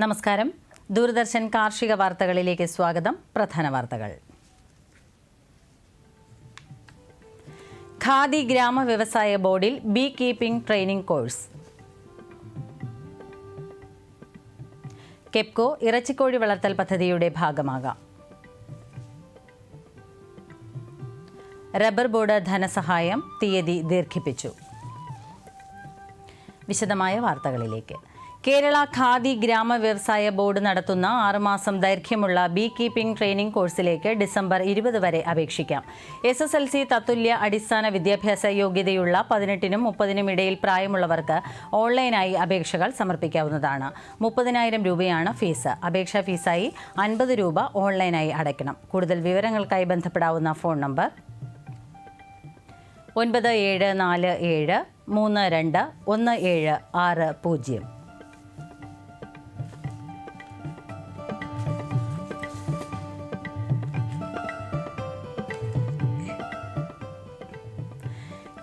നമസ്കാരം. ദൂരദർശൻ കാർഷിക വാർത്തകളിലേക്ക് സ്വാഗതം. പ്രധാന വാർത്തകൾ. ഖാദി ഗ്രാമ വ്യവസായ ബോർഡിൽ bee keeping training course. KEPCO ഇറച്ചിക്കോഴി വളർത്തൽ പദ്ധതിയുടെ ഭാഗമാകാം. റബ്ബർ ബോർഡ് ധനസഹായം തീയതി ദീർഘിപ്പിച്ചു. വിശദമായ വാർത്തകളിലേക്ക്. കേരള ഖാദി ഗ്രാമ വ്യവസായ ബോർഡ് നടത്തുന്ന ആറുമാസം ദൈർഘ്യമുള്ള ബീ കീപ്പിംഗ് ട്രെയിനിംഗ് കോഴ്സിലേക്ക് ഡിസംബർ ഇരുപത് വരെ അപേക്ഷിക്കാം. എസ് എസ് എൽ സി തത്തുല്യ അടിസ്ഥാന വിദ്യാഭ്യാസ യോഗ്യതയുള്ള പതിനെട്ടിനും മുപ്പതിനും ഇടയിൽ പ്രായമുള്ളവർക്ക് ഓൺലൈനായി അപേക്ഷകൾ സമർപ്പിക്കാവുന്നതാണ്. മുപ്പതിനായിരം രൂപയാണ് ഫീസ്. അപേക്ഷാ ഫീസായി അൻപത് രൂപ ഓൺലൈനായി അടയ്ക്കണം. കൂടുതൽ വിവരങ്ങൾക്കായി ബന്ധപ്പെടാവുന്ന ഫോൺ നമ്പർ ഒൻപത് ഏഴ് നാല് ഏഴ് മൂന്ന് രണ്ട് ഒന്ന് ഏഴ് ആറ് പൂജ്യം.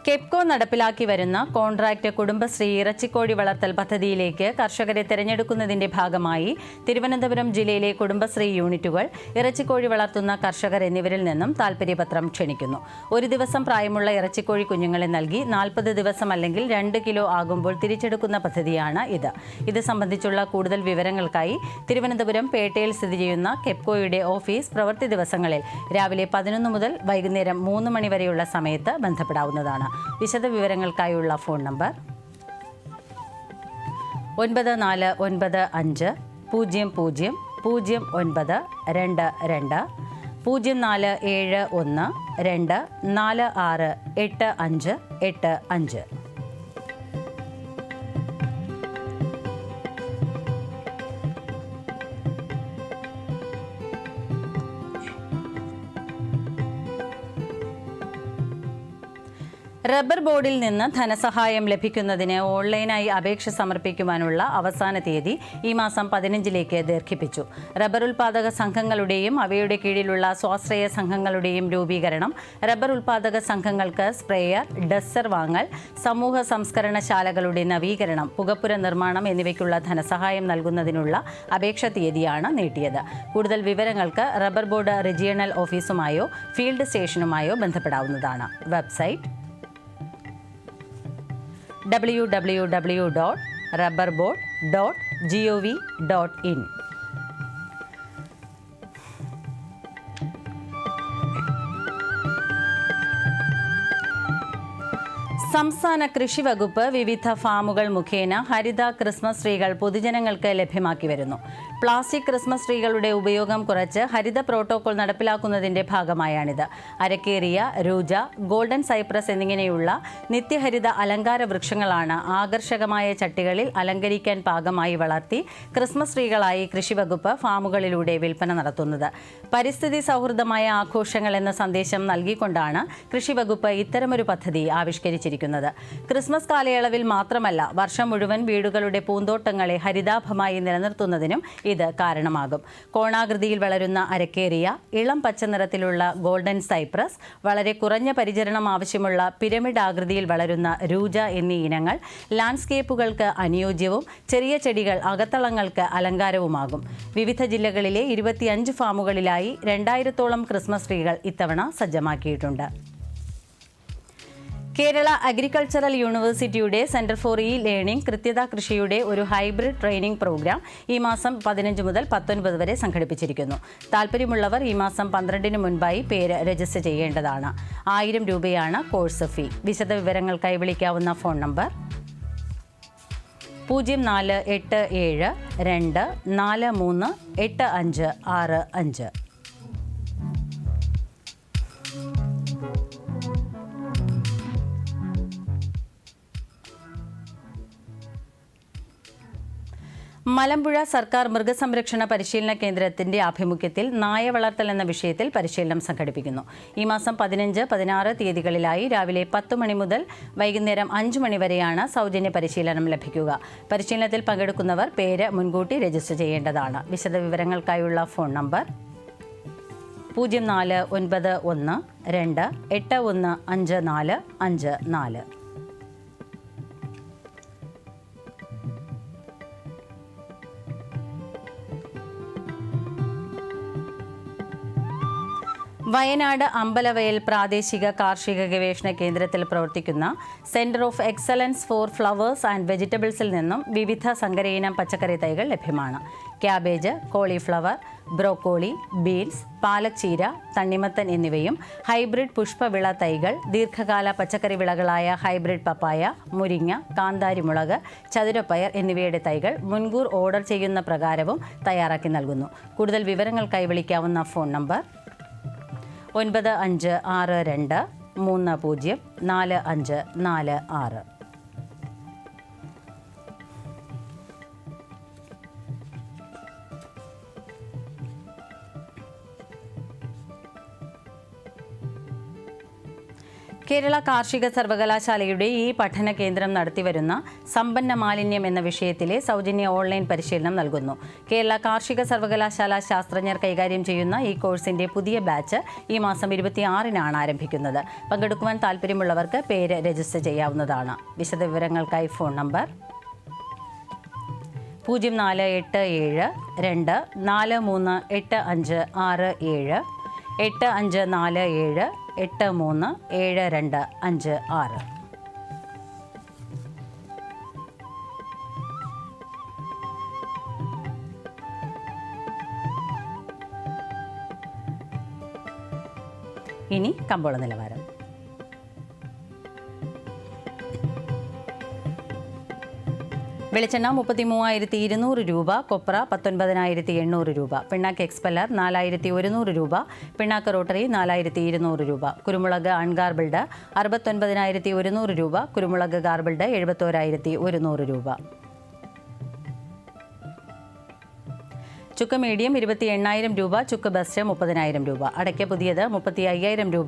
കെപ്കോ നടപ്പിലാക്കി വരുന്ന കോൺട്രാക്ട് കുടുംബശ്രീ ഇറച്ചിക്കോഴി വളർത്തൽ പദ്ധതിയിലേക്ക് കർഷകരെ തിരഞ്ഞെടുക്കുന്നതിന്റെ ഭാഗമായി തിരുവനന്തപുരം ജില്ലയിലെ കുടുംബശ്രീ യൂണിറ്റുകൾ ഇറച്ചിക്കോഴി വളർത്തുന്ന കർഷകർ എന്നിവരിൽ നിന്നും താൽപര്യപത്രം ക്ഷണിക്കുന്നു. ഒരു ദിവസം പ്രായമുള്ള ഇറച്ചിക്കോഴി കുഞ്ഞുങ്ങളെ നൽകി നാൽപ്പത് ദിവസം അല്ലെങ്കിൽ രണ്ട് കിലോ ആകുമ്പോൾ തിരിച്ചെടുക്കുന്ന പദ്ധതിയാണ് ഇത്. ഇത് സംബന്ധിച്ചുള്ള കൂടുതൽ വിവരങ്ങൾക്കായി തിരുവനന്തപുരം പേട്ടയിൽ സ്ഥിതി ചെയ്യുന്ന കെപ്കോയുടെ ഓഫീസ് പ്രവൃത്തി ദിവസങ്ങളിൽ രാവിലെ പതിനൊന്ന് മുതൽ വൈകുന്നേരം മൂന്ന് മണി വരെയുള്ള സമയത്ത് ബന്ധപ്പെടാവുന്നതാണ്. വിശദ വിവരങ്ങൾക്കായുള്ള ഫോൺ നമ്പർ ഒൻപത് നാല് ഒൻപത് അഞ്ച് പൂജ്യം പൂജ്യം പൂജ്യം ഒൻപത് രണ്ട് രണ്ട് പൂജ്യം നാല് ഏഴ് ഒന്ന് രണ്ട് നാല് ആറ് എട്ട് അഞ്ച് എട്ട് അഞ്ച് റബ്ബർ ബോർഡിൽ നിന്ന് ധനസഹായം ലഭിക്കുന്നതിന് ഓൺലൈനായി അപേക്ഷ സമർപ്പിക്കുവാനുള്ള അവസാന തീയതി ഈ മാസം പതിനഞ്ചിലേക്ക് ദീർഘിപ്പിച്ചു. റബ്ബർ ഉൽപാദക സംഘങ്ങളുടെയും അവയുടെ കീഴിലുള്ള സ്വാശ്രയ സംഘങ്ങളുടെയും രൂപീകരണം റബ്ബർ ഉൽപാദക സംഘങ്ങൾക്ക് സ്പ്രേയർ ഡസ്സർ വാങ്ങൽ സമൂഹ സംസ്കരണശാലകളുടെ നവീകരണം പുകപ്പുര നിർമ്മാണം എന്നിവയ്ക്കുള്ള ധനസഹായം നൽകുന്നതിനുള്ള അപേക്ഷ തീയതിയാണ് നീട്ടിയത്. കൂടുതൽ വിവരങ്ങൾക്ക് റബ്ബർ ബോർഡ് റീജിയണൽ ഓഫീസുമായോ ഫീൽഡ് സ്റ്റേഷനുമായോ ബന്ധപ്പെടാവുന്നതാണ്. Website www.rubberboard.gov.in. സംസ്ഥാന കൃഷി വകുപ്പ് വിവിധ ഫാമുകൾ മുഖേന ഹരിത ക്രിസ്മസ് ട്രീകൾ പൊതുജനങ്ങൾക്ക് ലഭ്യമാക്കി വരുന്നു. പ്ലാസ്റ്റിക് ക്രിസ്മസ് ട്രീകളുടെ ഉപയോഗം കുറച്ച് ഹരിത പ്രോട്ടോകോൾ നടപ്പിലാക്കുന്നതിന്റെ ഭാഗമായാണിത്. അരക്കേറിയ രൂജ ഗോൾഡൻ സൈപ്രസ് എന്നിങ്ങനെയുള്ള നിത്യഹരിത അലങ്കാര വൃക്ഷങ്ങളാണ് ആകർഷകമായ ചട്ടികളിൽ അലങ്കരിക്കാൻ പാകമായി വളർത്തി ക്രിസ്മസ് ട്രീകളായി കൃഷിവകുപ്പ് ഫാമുകളിലൂടെ വിൽപ്പന നടത്തുന്നത്. പരിസ്ഥിതി സൗഹൃദമായ ആഘോഷങ്ങൾ എന്ന സന്ദേശം നൽകിക്കൊണ്ടാണ് കൃഷിവകുപ്പ് ഇത്തരമൊരു പദ്ധതി ആവിഷ്കരിച്ചിരിക്കുന്നത്. ക്രിസ്മസ് കാലയളവിൽ മാത്രമല്ല വർഷം മുഴുവൻ വീടുകളുടെ പൂന്തോട്ടങ്ങളെ ഹരിതാഭമായി നിലനിർത്തുന്നതിനും ഇത് കാരണമാകും. കോണാകൃതിയിൽ വളരുന്ന അരക്കേറിയ ഇളം പച്ച നിറത്തിലുള്ള ഗോൾഡൻ സൈപ്രസ് വളരെ കുറഞ്ഞ പരിചരണം ആവശ്യമുള്ള പിരമിഡ് ആകൃതിയിൽ വളരുന്ന രൂജ എന്നീ ഇനങ്ങൾ ലാൻഡ്സ്കേപ്പുകൾക്ക് അനുയോജ്യവും ചെറിയ ചെടികൾ അകത്തളങ്ങൾക്ക് അലങ്കാരവുമാകും. വിവിധ ജില്ലകളിലെ ഇരുപത്തിയഞ്ച് ഫാമുകളിലായി രണ്ടായിരത്തോളം ക്രിസ്മസ് ട്രീകൾ ഇത്തവണ സജ്ജമാക്കിയിട്ടുണ്ട്. കേരള അഗ്രികൾച്ചറൽ യൂണിവേഴ്സിറ്റിയുടെ സെന്റർ ഫോർ ഇ ലേണിംഗ് കൃത്യത കൃഷിയുടെ ഒരു ഹൈബ്രിഡ് ട്രെയിനിംഗ് പ്രോഗ്രാം ഈ മാസം പതിനഞ്ച് മുതൽ പത്തൊൻപത് വരെ സംഘടിപ്പിച്ചിരിക്കുന്നു. താല്പര്യമുള്ളവർ ഈ മാസം പന്ത്രണ്ടിന് മുൻപായി പേര് രജിസ്റ്റർ ചെയ്യേണ്ടതാണ്. ആയിരം രൂപയാണ് കോഴ്സ് ഫീ. വിവരങ്ങൾ വിളിക്കാവുന്ന ഫോൺ നമ്പർ പൂജ്യം നാല് എട്ട് ഏഴ് രണ്ട് നാല് മൂന്ന് എട്ട് അഞ്ച് ആറ് അഞ്ച്. മലമ്പുഴ സർക്കാർ മൃഗസംരക്ഷണ പരിശീലന കേന്ദ്രത്തിന്റെ ആഭിമുഖ്യത്തിൽ നായ വളർത്തൽ എന്ന വിഷയത്തിൽ പരിശീലനം സംഘടിപ്പിക്കുന്നു. ഈ മാസം പതിനഞ്ച് പതിനാറ് തീയതികളിലായി രാവിലെ പത്ത് മണി മുതൽ വൈകുന്നേരം അഞ്ച് മണി വരെയാണ് സൗജന്യ പരിശീലനം ലഭിക്കുക. പരിശീലനത്തിൽ പങ്കെടുക്കുന്നവർ പേര് മുൻകൂട്ടി രജിസ്റ്റർ ചെയ്യേണ്ടതാണ്. വിശദവിവരങ്ങൾക്കായുള്ള ഫോൺ നമ്പർ പൂജ്യം നാല് ഒൻപത് ഒന്ന് രണ്ട് എട്ട് ഒന്ന് അഞ്ച് നാല് അഞ്ച് നാല്. വയനാട് അമ്പലവയൽ പ്രാദേശിക കാർഷിക ഗവേഷണ കേന്ദ്രത്തിൽ പ്രവർത്തിക്കുന്ന centre of excellence for flowers and വെജിറ്റബിൾസിൽ നിന്നും വിവിധ സങ്കരയിനം പച്ചക്കറി തൈകൾ ലഭ്യമാണ്. ക്യാബേജ് കോളിഫ്ലവർ ബ്രോക്കോളി ബീൻസ് പാലച്ചീര തണ്ണിമത്തൻ എന്നിവയും ഹൈബ്രിഡ് പുഷ്പവിള തൈകൾ ദീർഘകാല പച്ചക്കറി വിളകളായ ഹൈബ്രിഡ് പപ്പായ മുരിങ്ങ കാന്താരിമുളക് ചതുരപ്പയർ എന്നിവയുടെ തൈകൾ മുൻകൂർ ഓർഡർ ചെയ്യുന്ന പ്രകാരവും തയ്യാറാക്കി നൽകുന്നു. കൂടുതൽ വിവരങ്ങൾക്കായി വിളിക്കാവുന്ന ഫോൺ നമ്പർ ഒൻപത് അഞ്ച് ആറ് രണ്ട് മൂന്ന് പൂജ്യം നാല് അഞ്ച് നാല് ആറ് കേരള കാർഷിക സർവകലാശാലയുടെ ഈ പഠന കേന്ദ്രം നടത്തിവരുന്ന സമ്പന്ന മാലിന്യം എന്ന വിഷയത്തിലെ സൗജന്യ ഓൺലൈൻ പരിശീലനം നൽകുന്നു. കേരള കാർഷിക സർവകലാശാല ശാസ്ത്രജ്ഞർ കൈകാര്യം ചെയ്യുന്ന ഈ കോഴ്സിന്റെ പുതിയ ബാച്ച് ഈ മാസം ഇരുപത്തിയാറിനാണ് ആരംഭിക്കുന്നത്. പങ്കെടുക്കുവാൻ താല്പര്യമുള്ളവർക്ക് പേര് രജിസ്റ്റർ ചെയ്യാവുന്നതാണ്. വിശദവിവരങ്ങൾക്കായി ഫോൺ നമ്പർ പൂജ്യം നാല് എട്ട് ഏഴ് രണ്ട് നാല് മൂന്ന് എട്ട് അഞ്ച് ആറ് ഏഴ് എട്ട് അഞ്ച് നാല് ഏഴ് എട്ട് മൂന്ന് ഏഴ് രണ്ട് അഞ്ച് ആറ്. ഇനി കമ്പോള നിലവാരം. വെളിച്ചെണ്ണ മുപ്പത്തി മൂവായിരത്തി ഇരുന്നൂറ് രൂപ കൊപ്ര പത്തൊൻപതിനായിരത്തി എണ്ണൂറ് രൂപ പിണ്ണാക്ക് എക്സ്പെല്ലർ നാലായിരത്തി ഒരുന്നൂറ് രൂപ പിണ്ണാക്ക് റോട്ടറി നാലായിരത്തി ഇരുന്നൂറ് രൂപ കുരുമുളക് അൺഗാർബിൾഡ് അറുപത്തൊൻപതിനായിരത്തി ഒരുന്നൂറ് രൂപ കുരുമുളക് ഗാർബിൾഡ് എഴുപത്തോരായിരത്തി ഒരുന്നൂറ് രൂപ. ചുക്ക് മീഡിയം ഇരുപത്തി എണ്ണായിരം രൂപ ചുക്ക് ബസ്റ്റ് മുപ്പതിനായിരം രൂപ. അടയ്ക്ക പുതിയത് മുപ്പത്തി അയ്യായിരം രൂപ.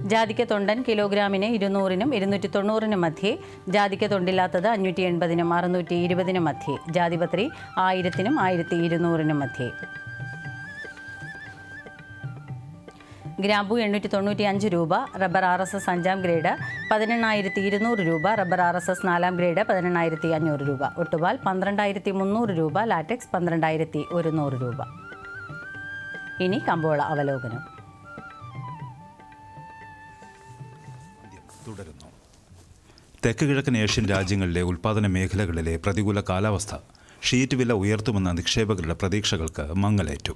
ജാതിക്ക തൊണ്ടൻ കിലോഗ്രാമിന് ഇരുന്നൂറിനും ഇരുന്നൂറ്റി തൊണ്ണൂറിനും മധ്യേ. ജാതിക്ക തൊണ്ടില്ലാത്തത് അഞ്ഞൂറ്റി എൺപതിനും അറുന്നൂറ്റി ഇരുപതിനും മധ്യേ. ജാതിപത്രി ആയിരത്തിനും ആയിരത്തി ഇരുന്നൂറിനും മധ്യേ. ഗ്രാമ്പു എണ്ണൂറ്റി തൊണ്ണൂറ്റി അഞ്ച് രൂപ റബ്ബർ ആർ എസ് എസ് അഞ്ചാം ഗ്രേഡ് പതിനെണ്ണായിരത്തി ഇരുന്നൂറ് രൂപ റബ്ബർ ആർ എസ് എസ് നാലാം ഗ്രേഡ് പതിനെണ്ണായിരത്തി അഞ്ഞൂറ് രൂപ. ഒട്ടുപാൽ പന്ത്രണ്ടായിരത്തി മുന്നൂറ് രൂപ ലാറ്റക്സ് പന്ത്രണ്ടായിരത്തി ഒരുന്നൂറ് രൂപ. ഇനി കമ്പോള അവലോകനം. തെക്ക് കിഴക്കൻ ഏഷ്യൻ രാജ്യങ്ങളിലെ ഉൽപ്പാദന മേഖലകളിലെ പ്രതികൂല കാലാവസ്ഥ ഷീറ്റ് വില ഉയർത്തുമെന്ന നിക്ഷേപകരുടെ പ്രതീക്ഷകൾക്ക് മങ്ങലേറ്റു.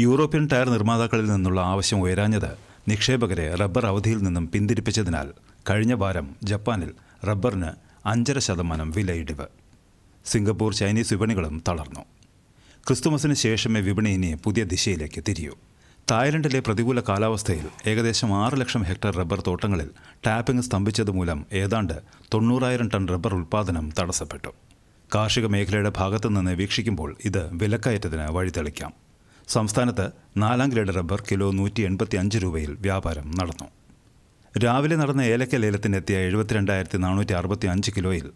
യൂറോപ്യൻ ടയർ നിർമ്മാതാക്കളിൽ നിന്നുള്ള ആവശ്യം ഉയരാഞ്ഞത് നിക്ഷേപകരെ റബ്ബർ അവധിയിൽ നിന്നും പിന്തിരിപ്പിച്ചതിനാൽ കഴിഞ്ഞ വാരം ജപ്പാനിൽ റബ്ബറിന് അഞ്ചര ശതമാനം വിലയിടിവ്. സിംഗപ്പൂർ ചൈനീസ് വിപണികളും തളർന്നു. ക്രിസ്തുമസിന് ശേഷമേ വിപണി ഇനി പുതിയ ദിശയിലേക്ക് തിരിയൂ. തായ്ലൻഡിലെ പ്രതികൂല കാലാവസ്ഥയിൽ ഏകദേശം ആറ് ലക്ഷം ഹെക്ടർ റബ്ബർ തോട്ടങ്ങളിൽ ടാപ്പിംഗ് സ്തംഭിച്ചതുമൂലം ഏതാണ്ട് തൊണ്ണൂറായിരം ടൺ റബ്ബർ ഉൽപ്പാദനം തടസ്സപ്പെട്ടു. കാർഷിക മേഖലയുടെ ഭാഗത്തുനിന്ന് വീക്ഷിക്കുമ്പോൾ ഇത് വിലക്കയറ്റത്തിന് വഴിതെളിക്കാം. സംസ്ഥാനത്ത് നാലാം ഗ്രേഡ് റബ്ബർ കിലോ നൂറ്റി എൺപത്തി അഞ്ച് രൂപയിൽ വ്യാപാരം നടന്നു. രാവിലെ നടന്ന ഏലക്ക ലേലത്തിനെത്തിയ എഴുപത്തിരണ്ടായിരത്തി നാനൂറ്റി അറുപത്തി അഞ്ച് കിലോയിൽ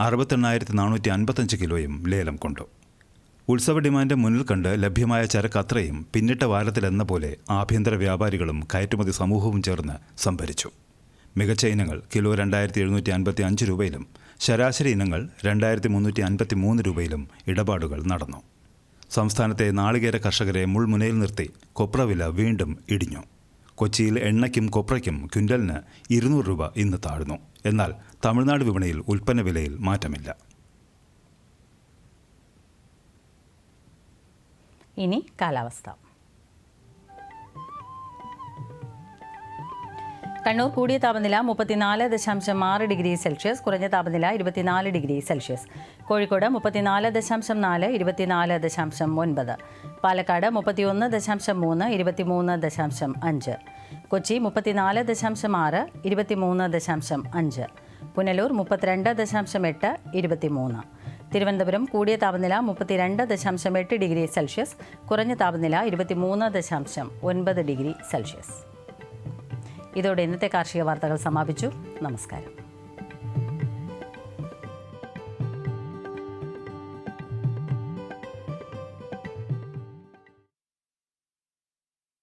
അറുപത്തെണ്ണായിരത്തി നാനൂറ്റി അൻപത്തഞ്ച് കിലോയും ലേലം കൊണ്ടു. ഉത്സവ ഡിമാൻഡ് മുന്നിൽ കണ്ട് ലഭ്യമായ ചരക്ക് അത്രയും പിന്നിട്ട വാരത്തിലെന്ന പോലെ ആഭ്യന്തര വ്യാപാരികളും കയറ്റുമതി സമൂഹവും ചേർന്ന് സംഭരിച്ചു. മികച്ച ഇനങ്ങൾ കിലോ രണ്ടായിരത്തി എഴുന്നൂറ്റി അൻപത്തി അഞ്ച് രൂപയിലും ശരാശരി ഇനങ്ങൾ രണ്ടായിരത്തി മുന്നൂറ്റി അൻപത്തി മൂന്ന് രൂപയിലും ഇടപാടുകൾ നടന്നു. സംസ്ഥാനത്തെ നാളികേര കർഷകരെ മുൾമുനയിൽ നിർത്തി കൊപ്ര വില വീണ്ടും ഇടിഞ്ഞു. കൊച്ചിയിൽ എണ്ണയ്ക്കും കൊപ്രയ്ക്കും ക്വിന്റലിന് ഇരുന്നൂറ് രൂപ ഇന്ന് താഴ്ന്നു. എന്നാൽ തമിഴ്നാട് വിപണിയിൽ ഉൽപ്പന്ന വിലയിൽ മാറ്റമില്ല. ഇനി കാലാവസ്ഥ. കണ്ണൂർ കൂടിയ താപനില മുപ്പത്തിനാല് ദശാംശം ആറ് ഡിഗ്രി സെൽഷ്യസ് കുറഞ്ഞ താപനില ഇരുപത്തിനാല് ഡിഗ്രി സെൽഷ്യസ്. കോഴിക്കോട് മുപ്പത്തിനാല് ദശാംശം നാല് ഇരുപത്തിനാല് ദശാംശം ഒൻപത്. പാലക്കാട് മുപ്പത്തിയൊന്ന് ദശാംശം മൂന്ന് ഇരുപത്തിമൂന്ന് ദശാംശം അഞ്ച്. കൊച്ചി മുപ്പത്തിനാല് ദശാംശം ആറ് ഇരുപത്തിമൂന്ന് ദശാംശം അഞ്ച്. പുനലൂർ മുപ്പത്തിരണ്ട് ദശാംശം എട്ട് ഇരുപത്തിമൂന്ന്. തിരുവനന്തപുരം കൂടിയ താപനില മുപ്പത്തിരണ്ട് ദശാംശം എട്ട് ഡിഗ്രി സെൽഷ്യസ് കുറഞ്ഞ താപനില ഇരുപത്തിമൂന്ന് ദശാംശം ഒൻപത് ഡിഗ്രി സെൽഷ്യസ്. ഇതോടെ ഇന്നത്തെ കാർഷിക വാർത്തകൾ സമാപിച്ചു. നമസ്കാരം.